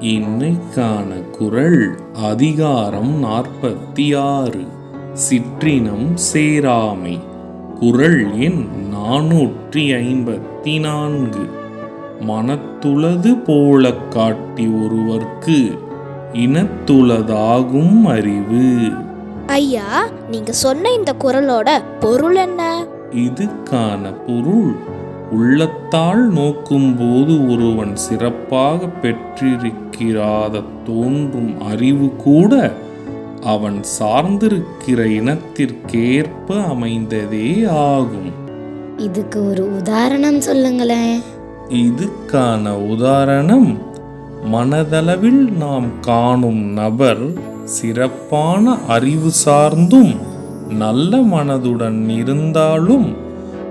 இன்னைக்கான குரல் அதிகாரம் நாற்பத்தி ஆறு சிற்றினம் சேராமை. குரல் எண் நானூற்றி ஐம்பத்தி நான்கு மனத்துளது போலக் காட்டி ஒருவர்க்கு இனத்துளதாகும் அறிவு. ஐயா நீங்க சொன்ன இந்த குரலோட பொருள் என்ன? இதுக்கான பொருள் உள்ளத்தால் நோக்கும்போது ஒருவன் சிறப்பாக பெற்றிருக்கிறாத தோன்றும் அறிவு கூட அவன் சார்ந்திருக்கிற இனத்திற்கேற்ப அமைந்ததே ஆகும். இதுக்கு ஒரு உதாரணம் சொல்லுங்களேன். இதுக்கான உதாரணம் மனதளவில் நாம் காணும் நபர் சிறப்பான அறிவு சார்ந்தும் நல்ல மனதுடன் இருந்தாலும்